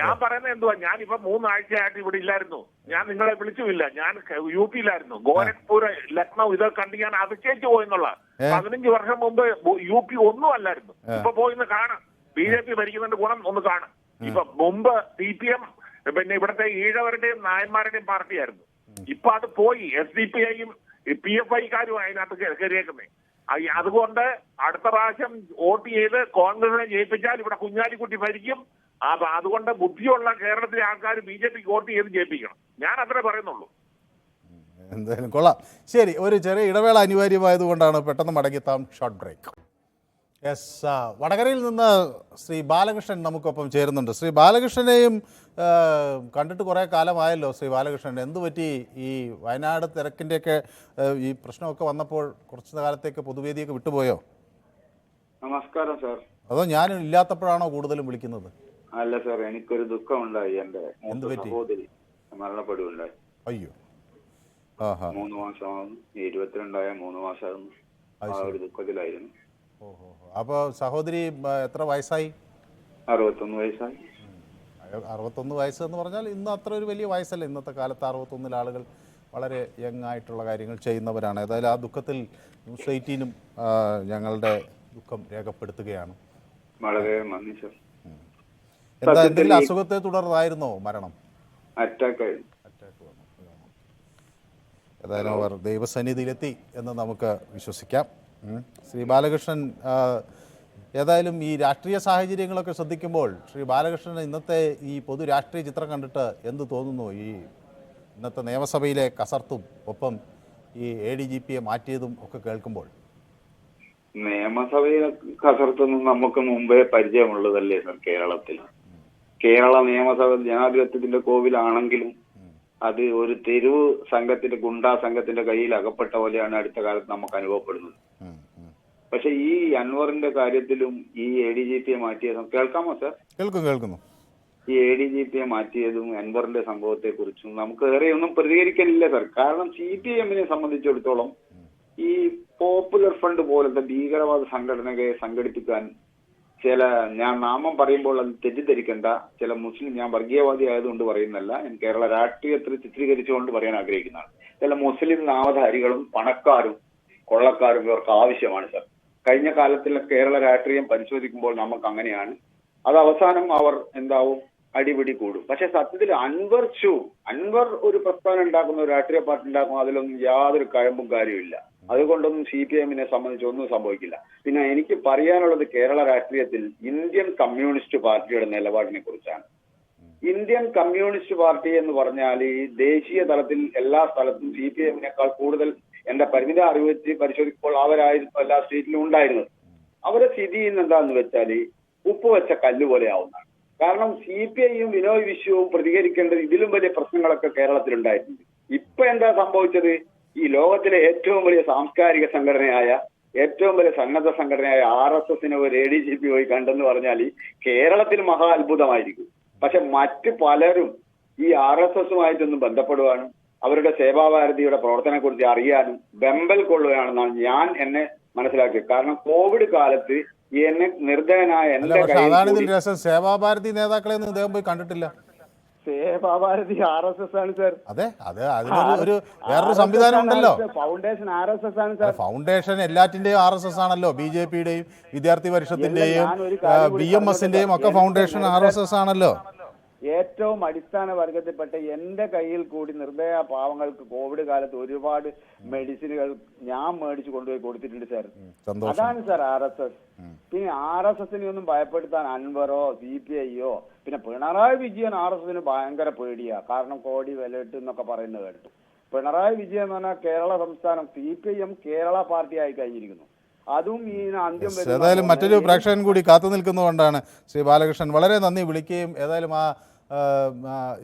ഞാൻ പറയുന്നത് എന്തുവാ? ഞാൻ ഇപ്പൊ മൂന്നാഴ്ചയായിട്ട് ഇവിടെ ഇല്ലായിരുന്നു. ഞാൻ നിങ്ങളെ വിളിച്ചുമില്ല. ഞാൻ യു പിയിലായിരുന്നു ഗോരഖ്പൂർ ലക്നൗ ഇതൊക്കെ കണ്ട് ഞാൻ അതിശയിച്ചു പോയെന്നുള്ള? പതിനഞ്ച് വർഷം മുമ്പ് യു പി ഒന്നും അല്ലായിരുന്നു. ഇപ്പൊ പോയിന്ന് കാണാം. ബി ജെ പി ഭരിക്കുന്നതിന്റെ ഗുണം ഒന്ന് കാണാം. ഇപ്പൊ മുമ്പ് സി പി എം പിന്നെ ഇവിടുത്തെ ഈഴവരുടെയും നായന്മാരുടെയും പാർട്ടിയായിരുന്നു. ഇപ്പൊ അത് പോയി. എസ് ഡി പി ഐയും പി എഫ് ഐക്കാരും അതിനകത്ത് കയറിയേക്കുന്നത് അതുകൊണ്ട് അടുത്ത പ്രാവശ്യം വോട്ട് ചെയ്ത് കോൺഗ്രസിനെ ജയിപ്പിച്ചാൽ ഇവിടെ കുഞ്ഞാലിക്കുട്ടി ഭരിക്കും. അപ്പൊ അതുകൊണ്ട് ബുദ്ധിയുള്ള കേരളത്തിലെ ആൾക്കാർ ബി ജെ പിക്ക് വോട്ട് ചെയ്ത് ജയിപ്പിക്കണം. ഞാൻ അത്രേ പറയുന്നുള്ളൂ. എന്തായാലും കൊള്ളാം. ശരി ഒരു ചെറിയ ഇടവേള അനിവാര്യമായതുകൊണ്ടാണ് പെട്ടെന്ന് മടങ്ങിത്താം ഷോർട്ട് ബ്രേക്ക്. യെസ് വടകരയിൽ നിന്ന് ശ്രീ ബാലകൃഷ്ണൻ നമുക്കൊപ്പം ചേരുന്നുണ്ട്. ശ്രീ ബാലകൃഷ്ണനെയും കണ്ടിട്ട് കുറേ കാലമായല്ലോ ശ്രീ ബാലകൃഷ്ണൻ. എന്തു പറ്റി ഈ വയനാട് തിരക്കിന്റെയൊക്കെ ഈ പ്രശ്നമൊക്കെ വന്നപ്പോൾ കുറച്ച് കാലത്തേക്ക് പൊതുവേദിയൊക്കെ വിട്ടുപോയോ? നമസ്കാരം സാർ അതോ ഞാൻ ഇല്ലാത്തപ്പോഴാണോ കൂടുതലും വിളിക്കുന്നത്? അല്ല സാർ എനിക്കൊരു ദുഃഖമുണ്ടായി. എന്റെ? സഹോദരി മരണപ്പെടുകയുണ്ടായി. അയ്യോ. മൂന്ന് മാസമാകുന്നു ഇരുപത്തിരണ്ടായ മൂന്ന് മാസമാകുന്നു ആ. ഒരു ദുഃഖത്തിലായിരുന്നു. അപ്പോൾ സഹോദരി എത്ര വയസ്സായി? അറുപത്തൊന്ന് വയസ്സായി. അറുപത്തൊന്ന് വയസ്സ് എന്ന് പറഞ്ഞാൽ ഇന്ന് അത്ര ഒരു വലിയ വയസ്സല്ല. ഇന്നത്തെ കാലത്ത് അറുപത്തൊന്നിൽ ആളുകൾ വളരെ യങ് ആയിട്ടുള്ള കാര്യങ്ങൾ ചെയ്യുന്നവരാണ്. ഏതായാലും ആ ദുഃഖത്തിൽ ന്യൂസ് എയ്റ്റീനും ഞങ്ങളുടെ ദുഃഖം രേഖപ്പെടുത്തുകയാണ്. വളരെ നന്ദി സർ. എന്താ എന്തെങ്കിലും അസുഖത്തെ തുടർന്നായിരുന്നോ മരണം? അറ്റാക്ക് അറ്റാക്ക് വന്നു. ഏതായാലും അവർ ദൈവസന്നിധിയിലെത്തി എന്ന് നമുക്ക് വിശ്വസിക്കാം. ശ്രീ ബാലകൃഷ്ണൻ ഏതായാലും ഈ രാഷ്ട്രീയ സാഹചര്യങ്ങളൊക്കെ ശ്രദ്ധിക്കുമ്പോൾ ശ്രീ ബാലകൃഷ്ണൻ ഇന്നത്തെ ഈ പൊതു രാഷ്ട്രീയ ചിത്രം കണ്ടിട്ട് എന്ത് തോന്നുന്നു? ഈ ഇന്നത്തെ നിയമസഭയിലെ കസർത്തും ഒപ്പം ഈ എ ഡി ജി പിയെ മാറ്റിയതും ഒക്കെ കേൾക്കുമ്പോൾ. നിയമസഭയിലെ കസർത്തൊന്നും നമുക്ക് മുമ്പേ പരിചയമുള്ളതല്ലേ സർ കേരളത്തിൽ? കേരള നിയമസഭ ജനാധിപത്യത്തിന്റെ കോവിലാണെങ്കിലും അത് ഒരു തെരുവ് സംഘത്തിന്റെ ഗുണ്ടാ സംഘത്തിന്റെ കയ്യിൽ അകപ്പെട്ട പോലെയാണ് അടുത്ത കാലത്ത് നമുക്ക് അനുഭവപ്പെടുന്നത്. പക്ഷെ ഈ അൻവറിന്റെ കാര്യത്തിലും ഈ എ ഡി ജി പിയെ മാറ്റിയതും കേൾക്കാമോ സാർ? കേൾക്കും കേൾക്കുന്നു. ഈ എ ഡി ജി പിയെ മാറ്റിയതും അൻവറിന്റെ സംഭവത്തെ കുറിച്ചും നമുക്ക് ഏറെ ഒന്നും പ്രതികരിക്കാനില്ല സാർ. കാരണം സി പി എമ്മിനെ സംബന്ധിച്ചിടത്തോളം ഈ പോപ്പുലർ ഫ്രണ്ട് പോലത്തെ ഭീകരവാദ സംഘടനകളെ സംഘടിപ്പിക്കാൻ ചില ഞാൻ നാമം പറയുമ്പോൾ അത് തെറ്റിദ്ധരിക്കേണ്ട. ചില മുസ്ലിം ഞാൻ വർഗീയവാദി ആയതുകൊണ്ട് പറയുന്നല്ല ഞാൻ കേരള രാഷ്ട്രീയത്തിൽ ചിത്രീകരിച്ചുകൊണ്ട് പറയാൻ ആഗ്രഹിക്കുന്നതാണ്. ചില മുസ്ലിം നാമധാരികളും പണക്കാരും കൊള്ളക്കാരും ഇവർക്ക് ആവശ്യമാണ് സർ. കഴിഞ്ഞ കാലത്തിലെ കേരള രാഷ്ട്രീയം പരിശോധിക്കുമ്പോൾ നമുക്ക് അങ്ങനെയാണ്. അത് അവസാനം അവർ എന്താവും? അടിപിടി കൂടും. പക്ഷെ സത്യത്തിൽ അൻവർ ഷു അൻവർ ഒരു പ്രസ്ഥാനം ഉണ്ടാക്കുന്ന ഒരു രാഷ്ട്രീയ പാർട്ടി ഉണ്ടാക്കുന്ന അതിലൊന്നും യാതൊരു കഴമ്പും കാര്യമില്ല അതുകൊണ്ടൊന്നും സി പി എമ്മിനെ സംബന്ധിച്ച് ഒന്നും സംഭവിക്കില്ല. പിന്നെ എനിക്ക് പറയാനുള്ളത് കേരള രാഷ്ട്രീയത്തിൽ ഇന്ത്യൻ കമ്മ്യൂണിസ്റ്റ് പാർട്ടിയുടെ നിലപാടിനെ കുറിച്ചാണ്. ഇന്ത്യൻ കമ്മ്യൂണിസ്റ്റ് പാർട്ടി എന്ന് പറഞ്ഞാൽ ഈ ദേശീയ തലത്തിൽ എല്ലാ സ്ഥലത്തും സി പി എമ്മിനേക്കാൾ കൂടുതൽ എന്റെ പരിമിത അറിവ് വെച്ച് പരിശോധിക്കുമ്പോൾ അവരായിരുന്നു എല്ലാ സ്റ്റേറ്റിലും ഉണ്ടായിരുന്നത്. അവരെ സ്ഥിതി എന്താന്ന് വെച്ചാൽ ഉപ്പ് വെച്ച കല്ല് പോലെ ആവുന്നതാണ്. കാരണം സി പി ഐയും വിനോയ് വിശ്വവും പ്രതികരിക്കേണ്ടത് ഇതിലും വലിയ പ്രശ്നങ്ങളൊക്കെ കേരളത്തിൽ ഉണ്ടായിട്ടുണ്ട് ഇപ്പൊ എന്താ സംഭവിച്ചത്? ഈ ലോകത്തിലെ ഏറ്റവും വലിയ സാംസ്കാരിക സംഘടനയായ ഏറ്റവും വലിയ സന്നദ്ധ സംഘടനയായ ആർ എസ് എസിനെ ഒരു എ ഡി ജി പി പോയി കണ്ടെന്ന് പറഞ്ഞാൽ കേരളത്തിൽ മഹാ അത്ഭുതമായിരിക്കും. പക്ഷെ മറ്റ് പലരും ഈ ആർ എസ് എസുമായിട്ടൊന്നും ബന്ധപ്പെടുവാനും അവരുടെ സേവാഭാരതിയുടെ പ്രവർത്തനത്തെ കുറിച്ച് അറിയാനും ബെമ്പൽ കൊള്ളുകയാണെന്നാണ് ഞാൻ എന്നെ മനസ്സിലാക്കിയത്. കാരണം കോവിഡ് കാലത്ത് എന്നെ നിർദ്ധനായ എന്റെ സേവാഭാരതി നേതാക്കളെ ഒന്നും ഇദ്ദേഹം പോയി കണ്ടിട്ടില്ല. സേവാഭാരതി ആർ എസ് എസ് ആണ് സർ. അതെ അത് അതിനൊരു ഒരു വേറൊരു സംവിധാനം ഉണ്ടല്ലോ. ഫൗണ്ടേഷൻ ആർ എസ് എസ് ആണ് സർ. ഫൗണ്ടേഷൻ എല്ലാറ്റിന്റെയും ആർ എസ് എസ് ആണല്ലോ. ബി ജെ പിയുടെയും വിദ്യാർത്ഥി പരിഷത്തിന്റെയും ബി എം എസിന്റെയും ഒക്കെ ഫൗണ്ടേഷൻ ആർ എസ് എസ് ആണല്ലോ. ഏറ്റവും അടിസ്ഥാന വർഗത്തിൽപ്പെട്ട എന്റെ കയ്യിൽ കൂടി നിർഭയ പാവങ്ങൾക്ക് കോവിഡ് കാലത്ത് ഒരുപാട് മെഡിസിനുകൾ ഞാൻ മേടിച്ചു കൊണ്ടുപോയി കൊടുത്തിട്ടുണ്ട് സാർ. അതാണ് സാർ ആർ എസ് എസ്. പിന്നെ ആർ എസ് എസിനെ ഒന്നും ഭയപ്പെടുത്താൻ അൻവറോ സി പി ഐയോ പിന്നെ പിണറായി വിജയൻ ആർ എസ് എസിന് ഭയങ്കര പേടിയാ. കാരണം കോടി വിലയിട്ട് എന്നൊക്കെ പറയുന്നത് കേട്ടു. പിണറായി വിജയൻ എന്ന് പറഞ്ഞാൽ കേരള സംസ്ഥാനം C P I M Kerala party ആയി കഴിഞ്ഞിരിക്കുന്നു. അതും ഈ അന്ത്യം ഏതായാലും മറ്റൊരു പ്രേക്ഷകൻ കൂടി കാത്തു നിൽക്കുന്നതുകൊണ്ടാണ് ശ്രീ ബാലകൃഷ്ണൻ വളരെ നന്ദി വിളിക്കുകയും ഏതായാലും ആ,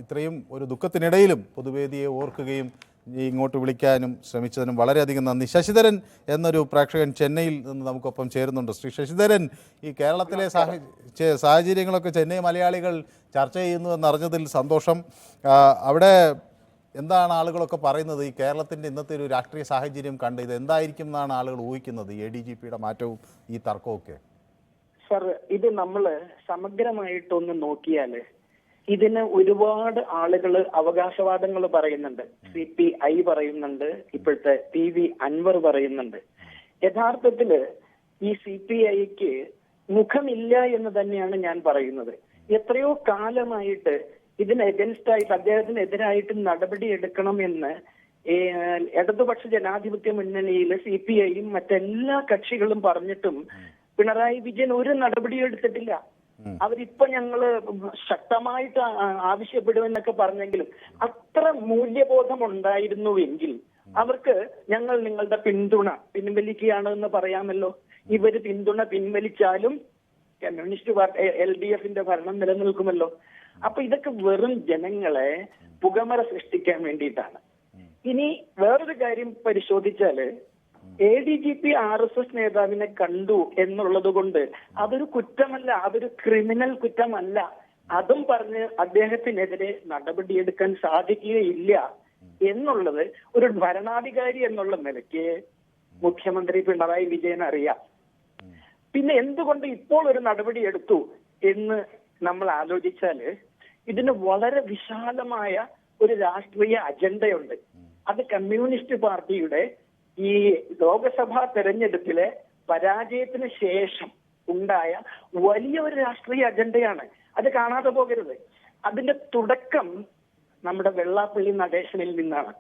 ഇത്രയും ഒരു ദുഃഖത്തിനിടയിലും പൊതുവേദിയെ ഓർക്കുകയും ഇങ്ങോട്ട് വിളിക്കാനും ശ്രമിച്ചതിനും വളരെയധികം നന്ദി. ശശിധരൻ എന്നൊരു പ്രേക്ഷകൻ ചെന്നൈയിൽ നിന്ന് നമുക്കൊപ്പം ചേരുന്നുണ്ട്. ശ്രീ ശശിധരൻ ഈ കേരളത്തിലെ സാഹ- സാഹചര്യങ്ങളൊക്കെ ചെന്നൈ മലയാളികൾ ചർച്ച ചെയ്യുന്നു എന്നറിഞ്ഞതിൽ സന്തോഷം. അവിടെ എന്താണ് ആളുകളൊക്കെ പറയുന്നത്? ഈ കേരളത്തിന്റെ ഇന്നത്തെ ഒരു രാഷ്ട്രീയ സാഹചര്യം കണ്ട് ഇത് എന്തായിരിക്കും എന്നാണ് ആളുകൾ ഊഹിക്കുന്നത്? എ ഡി ജി പിയുടെ മാറ്റവും ഈ തർക്കമൊക്കെ സർ ഇത് നമ്മൾ സമഗ്രമായിട്ടൊന്ന് നോക്കിയാൽ ഇതിന് ഒരുപാട് ആളുകൾ അവകാശവാദങ്ങൾ പറയുന്നുണ്ട്. സി പി ഐ പറയുന്നുണ്ട് ഇപ്പോഴത്തെ പി വി അൻവർ പറയുന്നുണ്ട്. യഥാർത്ഥത്തിൽ ഈ സി പി ഐക്ക് മുഖമില്ല എന്ന് തന്നെയാണ് ഞാൻ പറയുന്നത്. എത്രയോ കാലമായിട്ട് ഇതിന് എഗൻസ്റ്റ് ആയിട്ട് അദ്ദേഹത്തിനെതിരായിട്ട് നടപടി എടുക്കണം എന്ന് ഇടതുപക്ഷ ജനാധിപത്യ മുന്നണിയിൽ സി പി ഐയും മറ്റെല്ലാ കക്ഷികളും പറഞ്ഞിട്ടും പിണറായി വിജയൻ ഒരു നടപടിയും എടുത്തിട്ടില്ല. അവരിപ്പൊ ഞങ്ങൾ ശക്തമായിട്ട് ആവശ്യപ്പെടുമെന്നൊക്കെ പറഞ്ഞെങ്കിലും അത്ര മൂല്യബോധം ഉണ്ടായിരുന്നുവെങ്കിൽ അവർക്ക് ഞങ്ങൾ നിങ്ങളുടെ പിന്തുണ പിൻവലിക്കുകയാണ് എന്ന് പറയാമല്ലോ ഇവർ പിന്തുണ പിൻവലിച്ചാലും കമ്മ്യൂണിസ്റ്റ് പാർട്ടി എൽ ഡി എഫിന്റെ ഭരണം നിലനിൽക്കുമല്ലോ. അപ്പൊ ഇതൊക്കെ വെറും ജനങ്ങളെ പുകമറ സൃഷ്ടിക്കാൻ വേണ്ടിയിട്ടാണ്. ഇനി വേറൊരു കാര്യം പരിശോധിച്ചാൽ A D G P R S S നേതാവിനെ കണ്ടു എന്നുള്ളത് കൊണ്ട് അതൊരു കുറ്റമല്ല അതൊരു ക്രിമിനൽ കുറ്റമല്ല. അതും പറഞ്ഞ് അദ്ദേഹത്തിനെതിരെ നടപടിയെടുക്കാൻ സാധിക്കുകയില്ല എന്നുള്ളത് ഒരു ഭരണാധികാരി എന്നുള്ള നിലയ്ക്ക് മുഖ്യമന്ത്രി പിണറായി വിജയൻ അറിയാം. പിന്നെ എന്തുകൊണ്ട് ഇപ്പോൾ ഒരു നടപടി എടുത്തു എന്ന് നമ്മൾ ആലോചിച്ചാൽ ഇതിന് വളരെ വിശാലമായ ഒരു രാഷ്ട്രീയ അജണ്ടയുണ്ട്. അത് കമ്മ്യൂണിസ്റ്റ് പാർട്ടിയുടെ ഈ ലോകസഭാ തെരഞ്ഞെടുപ്പിലെ പരാജയത്തിന് ശേഷം ഉണ്ടായ വലിയ ഒരു രാഷ്ട്രീയ അജണ്ടയാണ്. അത് കാണാതെ പോകരുത്. അതിന്റെ തുടക്കം നമ്മുടെ വെള്ളാപ്പള്ളി നടേശനിൽ നിന്നാണ്.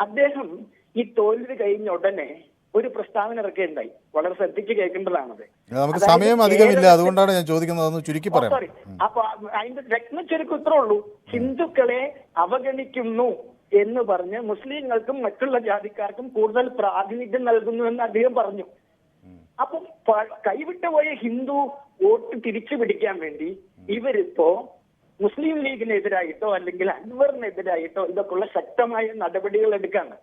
അദ്ദേഹം ഈ തോൽവി കഴിഞ്ഞ ഉടനെ ഒരു പ്രസ്താവന ഇറക്കുകയുണ്ടായി. വളരെ ശ്രദ്ധിച്ച് കേൾക്കേണ്ടതാണത്. നമുക്ക് സമയം അധികമില്ല. അതുകൊണ്ടാണ് ഞാൻ ചോദിക്കുന്നത്. ചുരുക്കി പറയാം. അപ്പൊ അതിന്റെ രത്ന ചുരുക്കം ഇത്രേ ഉള്ളൂ. ഹിന്ദുക്കളെ അവഗണിക്കുന്നു. എന്ന് പറഞ്ഞ് മുസ്ലിങ്ങൾക്കും മറ്റുള്ള ജാതിക്കാർക്കും കൂടുതൽ പ്രാതിനിധ്യം നൽകുന്നു എന്ന് അദ്ദേഹം പറഞ്ഞു. അപ്പൊ കൈവിട്ടുപോയ ഹിന്ദു വോട്ട് തിരിച്ചു പിടിക്കാൻ വേണ്ടി ഇവരിപ്പോ മുസ്ലിം ലീഗിനെതിരായിട്ടോ അല്ലെങ്കിൽ അൻവറിനെതിരായിട്ടോ ഇതൊക്കെയുള്ള ശക്തമായ നടപടികൾ എടുക്കാണ്.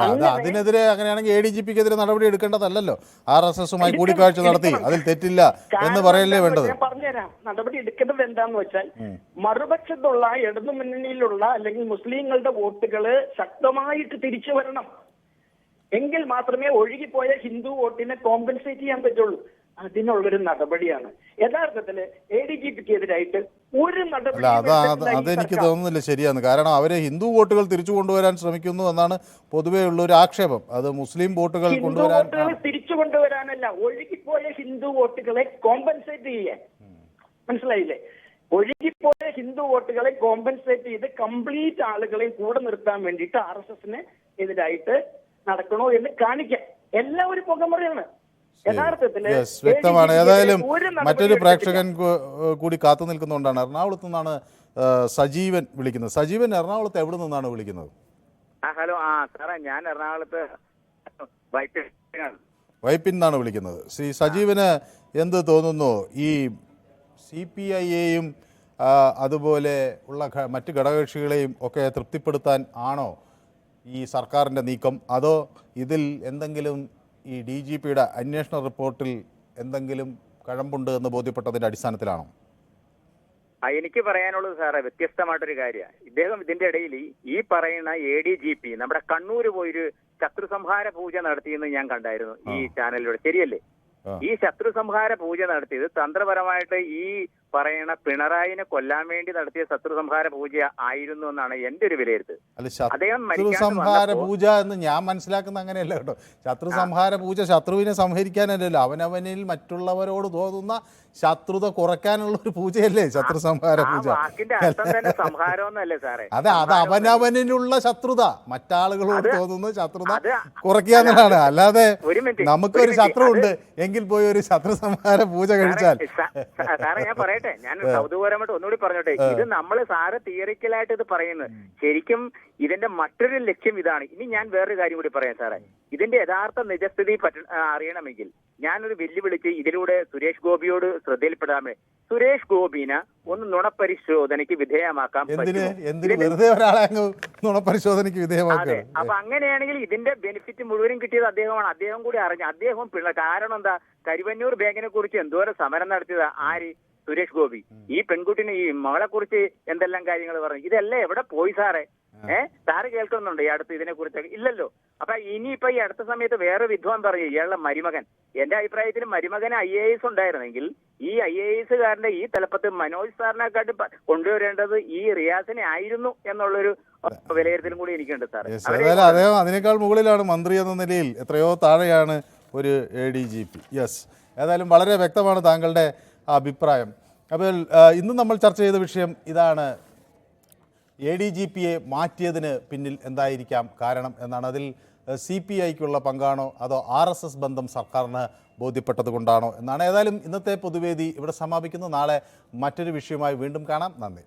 അതിനെതിരെ അങ്ങനെയാണെങ്കിൽ എ ഡി ജി പിക്കെതിരെ നടപടി എടുക്കേണ്ടതല്ലല്ലോ. ആർ എസ് എസുമായി കൂടിക്കാഴ്ച നടത്തി. അതിൽ തെറ്റില്ല എന്ന് പറയല്ലേ വേണ്ടത്? പറഞ്ഞുതരാം. നടപടി എടുക്കേണ്ടത് എന്താന്ന് വെച്ചാൽ മറുപക്ഷത്തുള്ള ഇടതുമുന്നണിയിലുള്ള അല്ലെങ്കിൽ മുസ്ലിങ്ങളുടെ വോട്ടുകൾ ശക്തമായിട്ട് തിരിച്ചു വരണം. എങ്കിൽ മാത്രമേ ഒഴുകിപ്പോയ ഹിന്ദു വോട്ടിനെ കോമ്പൻസേറ്റ് ചെയ്യാൻ പറ്റുള്ളൂ. അതിനുള്ളൊരു നടപടിയാണ്. യഥാർത്ഥത്തിൽ എ ഡി ജി പിക്ക് എതിരായിട്ട് ഒരു നടപടി അത് അത് അതെനിക്ക് തോന്നുന്നില്ല ശരിയാണ്. കാരണം അവരെ ഹിന്ദു വോട്ടുകൾ തിരിച്ചു കൊണ്ടുവരാൻ ശ്രമിക്കുന്നു എന്നാണ് പൊതുവേ ഉള്ള ഒരു ആക്ഷേപം. അത് മുസ്ലിം വോട്ടുകൾ കൊണ്ടുവരാൻ തിരിച്ചു കൊണ്ടുവരാനല്ല ഒഴുകിപ്പോയ ഹിന്ദു വോട്ടുകളെ കോമ്പൻസേറ്റ് ചെയ്യാൻ മനസ്സിലായില്ലേ? ഒഴുകിപ്പോയ ഹിന്ദു വോട്ടുകളെ കോമ്പൻസേറ്റ് ചെയ്ത് കംപ്ലീറ്റ് ആളുകളെ കൂടെ നിർത്താൻ വേണ്ടിയിട്ട് ആർ എസ് എസിന് എതിരായിട്ട് നടക്കണോ എന്ന് കാണിക്കാൻ എല്ലാം ഒരു പുകമറയാണ്. യഥാർത്ഥത്തിൽ വ്യക്തമാണ്. ഏതായാലും മറ്റൊരു പ്രേക്ഷകൻ കൂടി കാത്തു നിൽക്കുന്നുകൊണ്ടാണ് എറണാകുളത്ത് നിന്നാണ് സജീവൻ വിളിക്കുന്നത്. സജീവൻ എറണാകുളത്ത് എവിടെ നിന്നാണ് വിളിക്കുന്നത്? ആ ഹലോ ആ സാറേ ഞാൻ എറണാകുളത്ത് വൈപ്പിൻ എന്നാണ് വിളിക്കുന്നത്. ശ്രീ സജീവന് എന്ത് തോന്നുന്നു? ഈ സി പി ഐയെയും അതുപോലെ ഉള്ള മറ്റു മറ്റ് ഘടകകക്ഷികളെയും ഒക്കെ തൃപ്തിപ്പെടുത്താൻ ആണോ ഈ സർക്കാരിന്റെ നീക്കം? അതോ ഇതിൽ എന്തെങ്കിലും ഈ ഡി ജി പിയുടെ അന്വേഷണ റിപ്പോർട്ടിൽ എന്തെങ്കിലും കഴമ്പുണ്ട് എന്ന് ബോധ്യപ്പെട്ടതിന്റെ അടിസ്ഥാനത്തിലാണോ? ആ എനിക്ക് പറയാനുള്ളത് സാറേ വ്യത്യസ്തമായിട്ടൊരു കാര്യമാണ് ഇദ്ദേഹം ഇതിന്റെ ഇടയിൽ ഈ പറയുന്ന എ ഡി ജി പി നമ്മുടെ കണ്ണൂര് പോയൊരു ശത്രു സംഹാര പൂജ നടത്തിയെന്ന് ഞാൻ കണ്ടായിരുന്നു ഈ ചാനലിലൂടെ. ശരിയല്ലേ? ഈ ശത്രു സംഹാര പൂജ നടത്തിയത് തന്ത്രപരമായിട്ട് ഈ പറയുന്ന പിണറായിനെ കൊല്ലാൻ വേണ്ടി നടത്തിയ ശത്രു സംഹാര പൂജ ആയിരുന്നു എന്നാണ് എന്റെ ഒരു വിലയിരുത്തൽ. അദ്ദേഹം ശത്രു സംഹാര പൂജ എന്ന് ഞാൻ മനസ്സിലാക്കുന്ന അങ്ങനെയല്ല കേട്ടോ. ശത്രു സംഹാര പൂജ ശത്രുവിനെ സംഹരിക്കാനല്ലല്ലോ. അവനവനിൽ മറ്റുള്ളവരോട് തോന്നുന്ന ശത്രുത കുറയ്ക്കാനുള്ള ഒരു പൂജയല്ലേ ശത്രു സംഹാര പൂജ അതെ അത് അവനവനിലുള്ള ശത്രുത. മറ്റാളുകളോട് തോന്നുന്ന ശത്രുത കുറയ്ക്കാന്നതാണ് കുറയ്ക്കുക എന്നുള്ളതാണ്. അല്ലാതെ നമുക്കൊരു. ശത്രു ഉണ്ട് എങ്കിൽ പോയി ഒരു ശത്രു സംഹാര പൂജ കഴിച്ചാൽ. സാറേ, ഞാൻ പറയട്ടെ. ഞാൻ കൗതുകപരമായിട്ട് ഒന്നുകൂടി പറഞ്ഞോട്ടെ. ഇത് നമ്മൾ സാറ് തിയറിക്കലായിട്ട് ഇത് പറയുന്നത്. ശരിക്കും ഇതിന്റെ മറ്റൊരു ലക്ഷ്യം ഇതാണ്. ഇനി ഞാൻ വേറൊരു കാര്യം കൂടി പറയാം സാറേ. ഇതിന്റെ യഥാർത്ഥ നിജസ്ഥിതി അറിയണമെങ്കിൽ ഞാനൊരു വെല്ലുവിളിച്ച് ഇതിലൂടെ സുരേഷ് ഗോപിയോട് ശ്രദ്ധയിൽപ്പെടാമേ സുരേഷ് ഗോപിനെ ഒന്ന് നുണപരിശോധനയ്ക്ക് വിധേയമാക്കാം നുണപരിശോധനയ്ക്ക് അതെ. വിധേയമാക്കുക അപ്പൊ അങ്ങനെയാണെങ്കിൽ ഇതിന്റെ ബെനിഫിറ്റ് മുഴുവനും കിട്ടിയത് അദ്ദേഹമാണ്. അദ്ദേഹം കൂടി അറിഞ്ഞു അദ്ദേഹം പിള്ള കാരണം എന്താ? കരുവന്നൂർ ബാങ്കിനെ കുറിച്ച് എന്തോരം സമരം നടത്തിയത്? ആര്? സുരേഷ് ഗോപി. ഈ പെൺകുട്ടിനെ ഈ മകളെ കുറിച്ച് എന്തെല്ലാം കാര്യങ്ങൾ പറഞ്ഞു? ഇതെല്ലാം എവിടെ പോയി സാറേ? ഏഹ് സാറ് കേൾക്കുന്നുണ്ട് ഈ അടുത്ത് ഇതിനെ കുറിച്ച് ഇല്ലല്ലോ. അപ്പൊ ഇനിയിപ്പോ ഈ അടുത്ത സമയത്ത് വേറെ വിദ്വാൻ പറഞ്ഞു ഇയാളുടെ മരുമകൻ. എന്റെ അഭിപ്രായത്തിൽ മരുമകൻ ഐ എ എസ് ഉണ്ടായിരുന്നെങ്കിൽ ഈ ഐ എ എസുകാരന്റെ ഈ തലപ്പത്ത് മനോജ് സാറിനെക്കാട്ട് കൊണ്ടുവരേണ്ടത് ഈ റിയാസിനെ ആയിരുന്നു എന്നുള്ളൊരു വിലയിരുത്തലും കൂടി എനിക്കുണ്ട് സാർ ഏതായാലും അദ്ദേഹം അതിനേക്കാൾ മുകളിലാണ് മന്ത്രി എന്ന നിലയിൽ എത്രയോ താഴെയാണ് ഒരു A D G P. Yes. ഏതായാലും വളരെ വ്യക്തമാണ് താങ്കളുടെ അഭിപ്രായം. അപ്പോൾ ഇന്ന് നമ്മൾ ചർച്ച ചെയ്ത വിഷയം ഇതാണ്. എ ഡി ജി പിയെ മാറ്റിയതിന് പിന്നിൽ എന്തായിരിക്കാം കാരണം എന്നാണ്. അതിൽ സി പി ഐക്കുള്ള പങ്കാണോ അതോ ആർ എസ് എസ് ബന്ധം സർക്കാരിന് ബോധ്യപ്പെട്ടത് കൊണ്ടാണോ എന്നാണ്. ഏതായാലും ഇന്നത്തെ പൊതുവേദി ഇവിടെ സമാപിക്കുന്നു. നാളെ മറ്റൊരു വിഷയവുമായി വീണ്ടും കാണാം. നന്ദി.